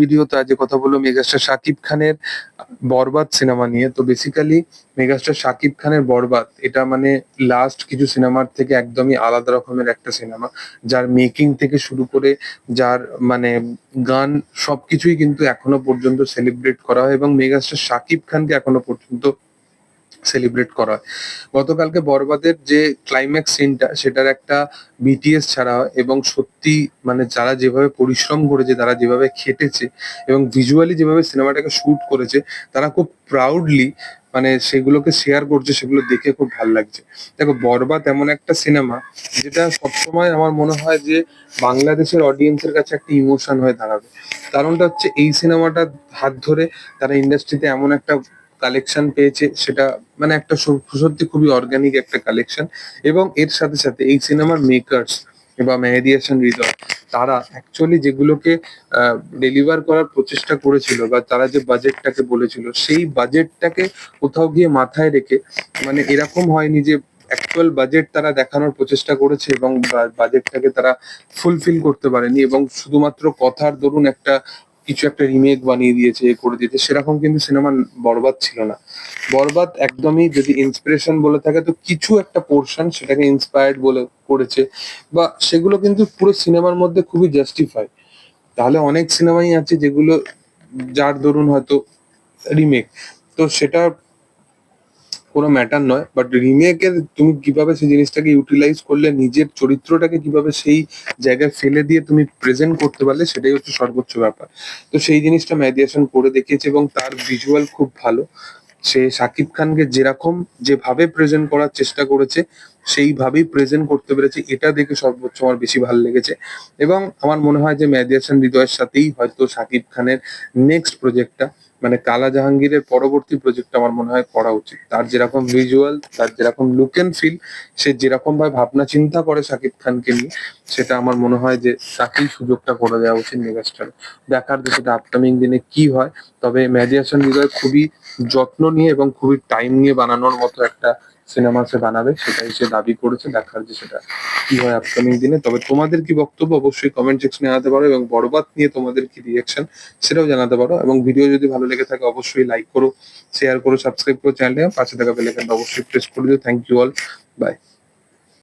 Video তো কথা megastar Shakib খানের বরবাদ সিনেমা নিয়ে। তো বেসিক্যালি মেগাস্টার শাকিব খানের বরবাদ, এটা মানে লাস্ট কিছু সিনেমার থেকে একদমই আলাদা রকমের একটা সিনেমা, যার মেকিং থেকে শুরু করে যার মানে গান সবকিছুই কিন্তু এখনও পর্যন্ত সেলিব্রেট করা হয় এবং মেগাস্টার শাকিব খানকে এখনও পর্যন্ত সেলিব্রেট করা হয়। গতকালকে বরবাদের যে ক্লাইম্যাক্স সিনটা সেটার একটা বিটিএস ছাড়া হয় এবং সত্যি মানে যারা যেভাবে পরিশ্রম করেছে, তারা যেভাবে খেটেছে এবং ভিজুয়ালি যেভাবে সিনেমাটাকে শুট করেছে, তারা খুব প্রাউডলি মানে সেগুলোকে শেয়ার করছে, সেগুলো দেখে খুব ভালো লাগছে। দেখো, বরবাদ এমন একটা সিনেমা যেটা সবসময় আমার মনে হয় যে বাংলাদেশের অডিয়েন্সের কাছে একটা ইমোশন হয়ে দাঁড়াবে। কারণটা হচ্ছে এই সিনেমাটার হাত ধরে তারা ইন্ডাস্ট্রিতে এমন একটা কালেকশন পেয়েছে, সেটা মানে একটা সত্যি খুবই অর্গানিক একটা কালেকশন এবং এর সাথে সাথে এই সিনেমার মেকার্স বা মেহেদি হাসান হৃদয় তারা অ্যাকচুয়ালি যেগুলোকে ডেলিভার করার প্রচেষ্টা করেছিল বা তারা যে বাজেটটাকে বলেছিল, সেই বাজেটটাকে কোথাও গিয়ে মাথায় রেখে মানে এরকম হয়নি যে অ্যাকচুয়াল বাজেট তারা দেখানোর প্রচেষ্টা করেছে এবং বাজেটটাকে তারা ফুলফিল করতে পারেনি এবং শুধুমাত্র কথার দরুন একটা কিছু একটা রিমেক বানিয়ে দিয়েছে, করে দিয়েছে, সেরকম কিন্তু সিনেমা বরবাদ ছিল না। বরবাদ একদমই যদি ইন্সপিরেশন বলে থাকে, তো কিছু একটা পোর্শন সেটাকে ইন্সপায়ার্ড বলে করেছে, বা সেগুলো কিন্তু পুরো সিনেমার মধ্যে খুবই জাস্টিফাই তাহলে অনেক সিনেমাই আছে যেগুলো, যার দরুন হয়তো রিমেক তো সেটা কোনো ম্যাটার নয় বাট রিমেকের তুমি কীভাবে সেই জিনিসটাকে ইউটিলাইজ করলে, নিজের চরিত্রটাকে কীভাবে সেই জায়গায় ফেলে দিয়ে তুমি প্রেজেন্ট করতে পারলে, সেটাই হচ্ছে সর্বোচ্চ ব্যাপার। তো সেই জিনিসটা ম্যাডিয়েশন করে দেখিয়েছে এবং তার ভিজুয়াল খুব ভালো। সে শাকিব খানকে যেরকম যেভাবে প্রেজেন্ট করার চেষ্টা করেছে, সেইভাবেই প্রেজেন্ট করতে পেরেছে। এটা দেখে সর্বোচ্চ আমার বেশি ভালো লেগেছে। এবং আমার মনে হয় যে হাসান হৃদয়ের সাথেই হয়তো শাকিব খানের নেক্সট প্রজেক্টটা মানে কালা জাহাঙ্গীরের পরবর্তী প্রজেক্ট আমার মনে হয় করা উচিত। তার যেরকম ভিজুয়াল তার যেরকম লুক এন্ড ফিল সে যেরকম ভাবে ভাবনা চিন্তা করে শাকিব খানকে নিয়ে, সেটা আমার মনে হয় যে তাকেই সুযোগটা করে দেওয়া উচিত মেগাস্টার। দেখার যে সেটা আপকামিং দিনে কি হয়, তবে মেহেদি হৃদয় খুবই যত্ন নিয়ে এবং খুবই টাইম নিয়ে বানানোর মতো একটা সিনেমা সে বানাবে, সেটাই সে দাবি করেছে, দেখার যে সেটা কি হয় আপকামিং দিনে। তবে তোমাদের কি বক্তব্য? অবশ্যই কমেন্ট সেকশনে জানাতে পারো এবং বরবাদ নিয়ে তোমাদের কি রিয়াকশন সেটাও জানাতে পারো। এবং ভিডিও যদি ভালো লেগে থাকে, অবশ্যই লাইক করো শেয়ার করো সাবস্ক্রাইব করো চ্যানেলে পাশে থাকা বেল আইকনটা অবশ্যই প্রেস করে দিও। Thank you all by